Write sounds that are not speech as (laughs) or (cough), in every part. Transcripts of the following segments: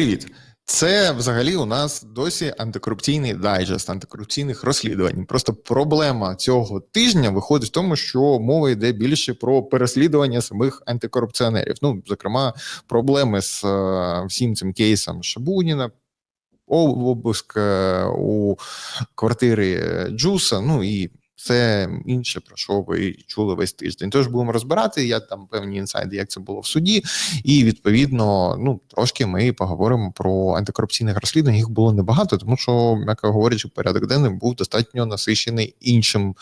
Привіт! Це взагалі у нас досі антикорупційний дайджест антикорупційних розслідувань. Просто проблема цього тижня виходить в тому, що мова йде більше про переслідування самих антикорупціонерів. Ну, зокрема, проблеми з е, всім цим кейсом Шабуніна, обиск е, у квартири Джуса. Ну і все інше, про що ви чули весь тиждень. Тож будемо розбирати. Я там певні інсайди, як це було в суді, і відповідно, ну трошки ми поговоримо про антикорупційних розслідувань. Їх було небагато, тому що, як говорячи, порядок денний був достатньо насичений іншим,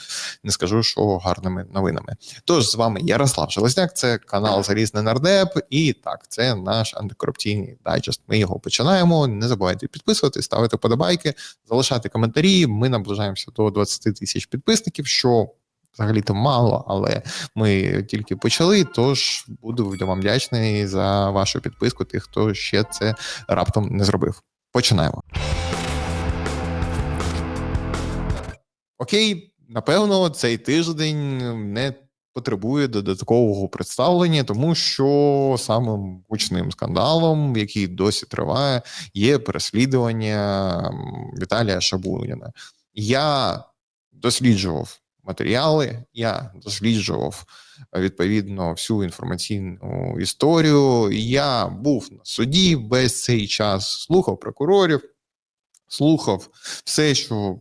не скажу, що гарними новинами. Тож з вами Ярослав Железняк, це канал Залізний Нардеп, і так, це наш антикорупційний дайджест. Ми його починаємо. Не забувайте підписувати, ставити подобайки, залишати коментарі. Ми наближаємося до 20 тисяч підписників підписників, що взагалі-то мало, але ми тільки почали. Тож буду вам вдячний за вашу підписку, тих, хто ще це раптом не зробив. Починаємо. Окей, напевно, цей тиждень не потребує додаткового представлення, тому що самим гучним скандалом, який досі триває, є переслідування Віталія Шабуніна. Я досліджував матеріали, я досліджував відповідно всю інформаційну історію. Я був на суді весь цей час, слухав прокурорів, слухав все, що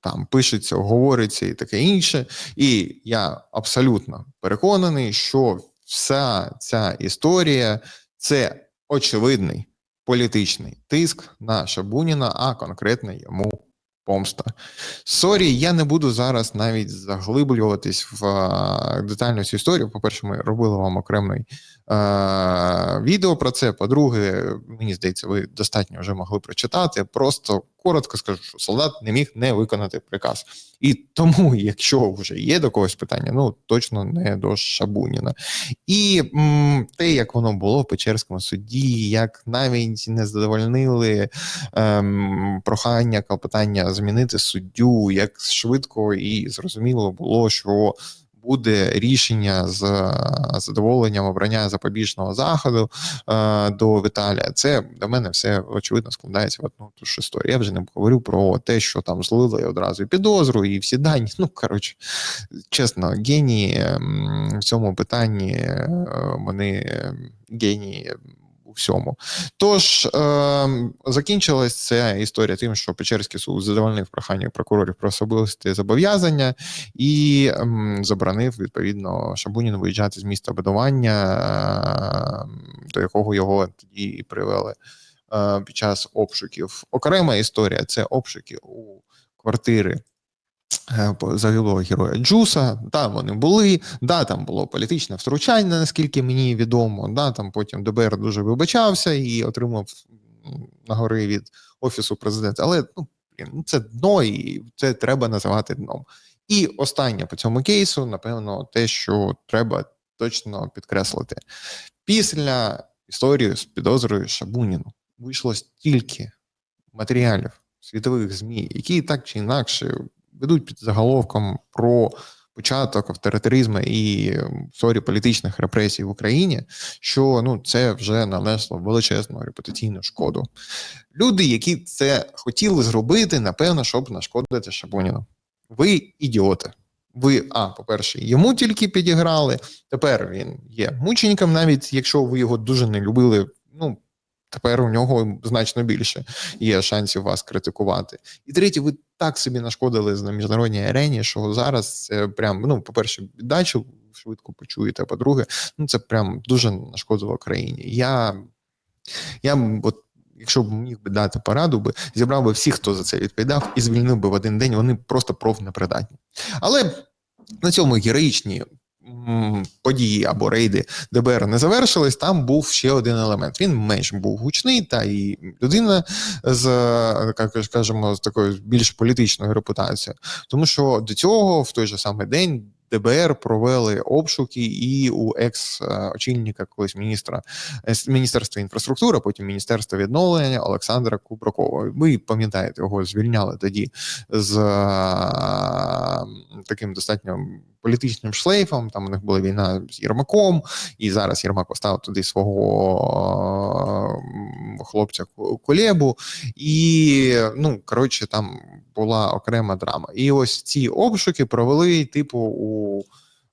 там пишеться, говориться і таке інше. І я абсолютно переконаний, що вся ця історія це очевидний політичний тиск на Шабуніна, а конкретно йому помста. Сорі, я не буду зараз навіть заглиблюватись в детальну цю історію. По-перше, ми робили вам окремий а, відео про це. По-друге, мені здається, ви достатньо вже могли прочитати. Просто коротко скажу, що солдат не міг не виконати приказ. І тому, якщо вже є до когось питання, ну точно не до Шабуніна. І м, те, як воно було в Печерському суді, як навіть не задовольнили ем, прохання клопотання змінити суддю, як швидко і зрозуміло було, що буде рішення з задоволенням обрання запобіжного заходу е, до Віталія. Це до мене все очевидно складається в одну ту ж історію. Я вже не говорю про те, що там злили одразу і підозру, і всі дані. Ну коротше, чесно, генії в цьому питанні е, вони генії всьому. Тож е, закінчилась ця історія тим, що Печерський суд задовольнив прохання прокурорів про особисті зобов'язання і е, заборонив відповідно Шабунін виїжджати з міста будування, е, до якого його тоді і привели е, під час обшуків. Окрема історія це обшуки у квартири. Е, загиблого героя Джуса, да, вони були, да, там було політичне втручання, наскільки мені відомо. Да, там потім ДБР дуже вибачався і отримав нагори від офісу президента. Але ну, ну, це дно, і це треба називати дном. І останнє по цьому кейсу, напевно, те, що треба точно підкреслити. Після історії з підозрою Шабуніну вийшло стільки матеріалів світових ЗМІ, які так чи інакше ведуть під заголовком про початок авторитаризму і сорі політичних репресій в Україні, що ну це вже нанесло величезну репутаційну шкоду. Люди, які це хотіли зробити, напевно, щоб нашкодити Шабуніну. Ви ідіоти. Ви, а, по-перше, йому тільки підіграли. Тепер він є мучеником, навіть якщо ви його дуже не любили. Ну Тепер у нього значно більше є шансів вас критикувати. І третє, ви так собі нашкодили на міжнародній арені, що зараз це прям ну, по-перше, віддачу швидко почуєте. А по-друге, ну це прям дуже нашкодило країні. Я я от, якщо б міг би дати пораду, би зібрав би всіх, хто за це відповідав, і звільнив би в один день. Вони просто профнепридатні. Але на цьому героїчні події або рейди ДБР не завершились, там був ще один елемент. Він менш був гучний, та і людина з як скажемо, з такою більш політичною репутацією, тому що до цього в той же самий день. ДБР провели обшуки і у екс-очільника колись міністра міністерства інфраструктури, потім міністерства відновлення Олександра Кубракова. Ви пам'ятаєте, його звільняли тоді з таким достатньо політичним шлейфом. Там у них була війна з Єрмаком, і зараз Єрмак поставив туди свого хлопця Ку- Кулебу, і ну коротше, там була окрема драма. І ось ці обшуки провели, типу, у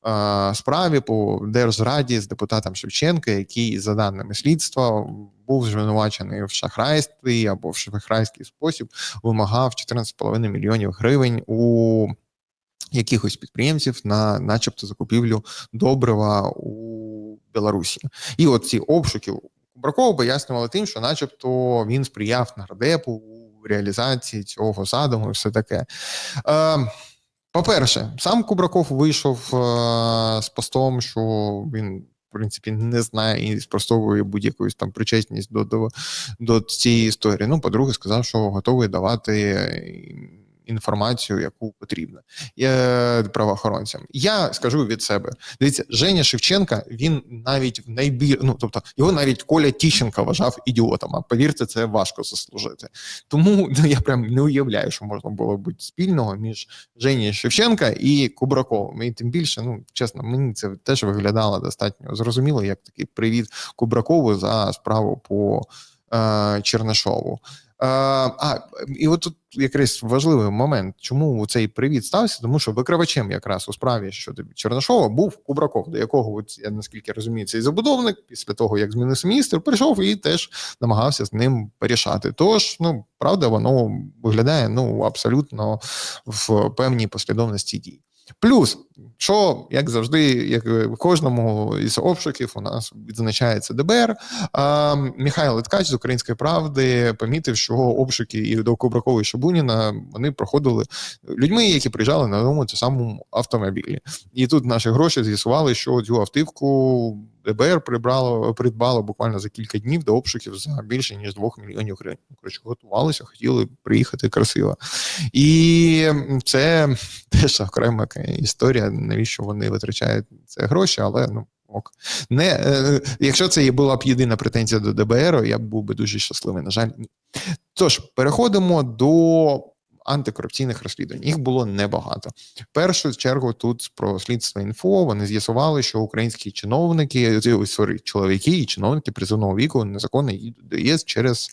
е, справі по держзраді з депутатом Шевченка, який, за даними слідства, був звинувачений в шахрайстві або в шахрайський спосіб вимагав 14,5 мільйонів гривень у якихось підприємців на, начебто, закупівлю добрива у Білорусі. І от ці обшуки Кубракова пояснювали тим, що, начебто, він сприяв нардепу у реалізації цього задуму і все таке. Е, по-перше, сам Кубраков вийшов е, з постом, що він. В принципі, не знає і спростовує будь-яку там причетність до, до, до цієї історії. Ну, по-друге, сказав, що готовий давати інформацію, яку потрібно е, правоохоронцям. Я скажу від себе: дивіться, Женя Шевченка, він навіть в найбіль... ну, тобто його навіть Коля Тіщенка вважав ідіотом. А повірте, це важко заслужити. Тому ну, я прям не уявляю, що можна було бути спільного між Жені Шевченка і Кубраковим. І тим більше, ну чесно, мені це теж виглядало достатньо зрозуміло, як такий привіт Кубракову за справу по е, Чернишову. А і от тут якраз важливий момент, чому цей привіт стався, тому що викривачем якраз у справі щодо Чернишова був Кубраков, до якого от, я наскільки розумію, цей забудовник після того, як змінився міністр, прийшов і теж намагався з ним порішати. Тож, ну правда, воно виглядає ну абсолютно в певній послідовності дій. Плюс, що як завжди, як в кожному із обшуків у нас відзначається ДБР. А, Михайло Ткач з Української правди помітив, що обшуки і до Кубракова і Шабуніна вони проходили людьми, які приїжджали на цьому самому автомобілі. І тут наші гроші з'ясували, що цю автівку ДБР прибрало придбало буквально за кілька днів до обшуків за більше ніж 2 мільйонів гривень. Коротше, готувалися, хотіли приїхати красиво. І це теж окрема історія, навіщо вони витрачають це гроші, але ну. Ок. Не, е, Якщо це була б єдина претензія до ДБР, я був би дуже щасливий. На жаль, ні. Тож, переходимо до антикорупційних розслідувань. Їх було небагато. В першу чергу тут про слідство інфо вони з'ясували, що українські чиновники, sorry, чоловіки і чиновники призовного віку незаконно їдуть до ЄС через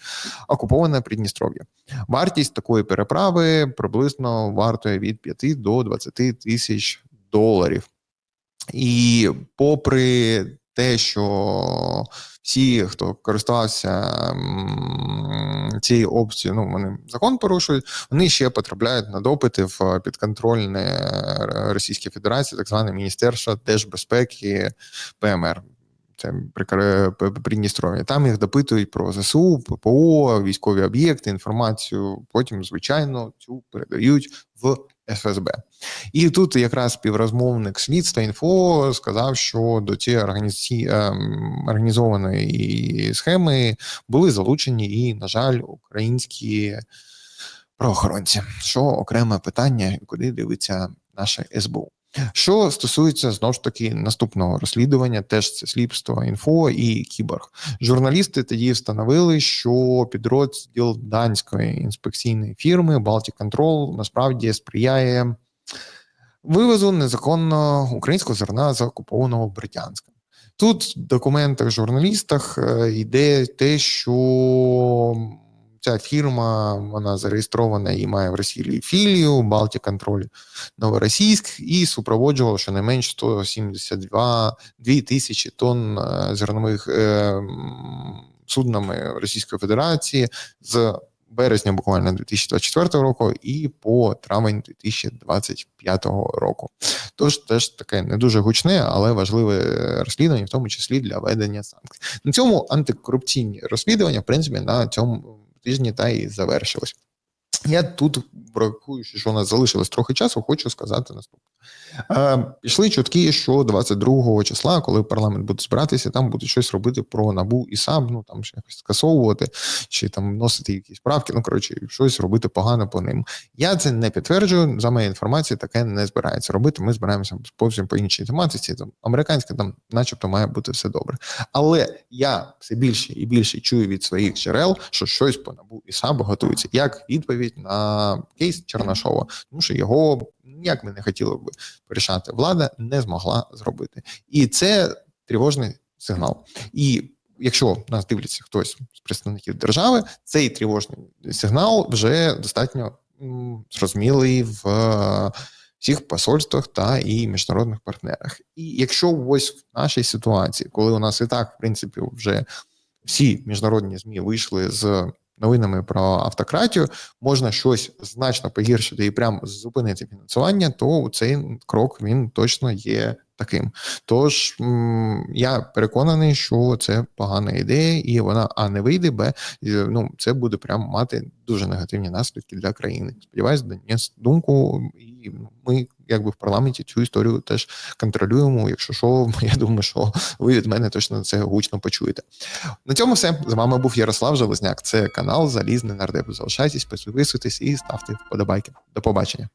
окуповане Придністров'я. Вартість такої переправи приблизно вартує від 5 до 20 тисяч доларів. І попри те, що всі, хто користувався цією опцією, ну вони закон порушують, вони ще потрапляють на допити в підконтрольне Російській Федерації, так зване Міністерство держбезпеки ПМР. Це Придністров'я. Там їх допитують про ЗСУ, ППО, військові об'єкти, інформацію. Потім, звичайно, цю передають в ФСБ. І тут якраз співрозмовник слідства інфо сказав, що до цієї організації ем, організованої схеми були залучені і, на жаль, українські правоохоронці, що окреме питання, куди дивиться наше СБУ. Що стосується знову ж таки наступного розслідування, теж це слідство інфо і кіборг. Журналісти тоді встановили, що підрозділ данської інспекційної фірми Baltic Control насправді сприяє вивозу незаконно українського зерна з окупованого Бритянська. Тут в документах журналістах е, йде те, що ця фірма вона зареєстрована і має в Росії філію, Baltic Control Новоросійськ, і супроводжувала щонайменш 172 2 тисячі тонн е, зернових е, суднами Російської Федерації з березня буквально 2024 року і по травень 2025 року. Тож теж таке не дуже гучне, але важливе розслідування, в тому числі для ведення санкцій. На цьому антикорупційні розслідування, в принципі, на цьому тижні та і завершилось. Я тут, врахуючи, що у нас залишилось трохи часу, хочу сказати наступне. Е, Пішли чутки, що 22 числа, коли парламент буде збиратися, там будуть щось робити про набу і сам, ну там ще якось скасовувати, чи там вносити якісь правки. Ну коротше, щось робити погано по ним. Я це не підтверджую. За моєю інформацією, таке не збирається робити. Ми збираємося зовсім по іншій тематиці. Там американське там, начебто, має бути все добре. Але я все більше і більше чую від своїх джерел, що щось по набу і сам готується як відповідь на кейс Чернашова, тому що його як ми не хотіли б порішати, влада не змогла зробити, і це тривожний сигнал. І якщо нас дивляться хтось з представників держави, цей тривожний сигнал вже достатньо зрозумілий в е, всіх посольствах та і міжнародних партнерах. І якщо ось в нашій ситуації, коли у нас і так, в принципі, вже всі міжнародні змі вийшли з новинами про автократію, можна щось значно погіршити і прямо зупинити фінансування, то цей крок він точно є таким. Тож я переконаний, що це погана ідея, і вона а не вийде, б е, ну це буде прямо мати дуже негативні наслідки для країни. Сподіваюсь, доніс думку, і ну, ми, якби в парламенті, цю історію теж контролюємо. Якщо що, (laughs) я думаю, що ви від мене точно це гучно почуєте. На цьому все з вами був Ярослав Железняк. Це канал Залізний нардеп. Залишайтесь, підписуйтесь і ставте вподобайки. До побачення.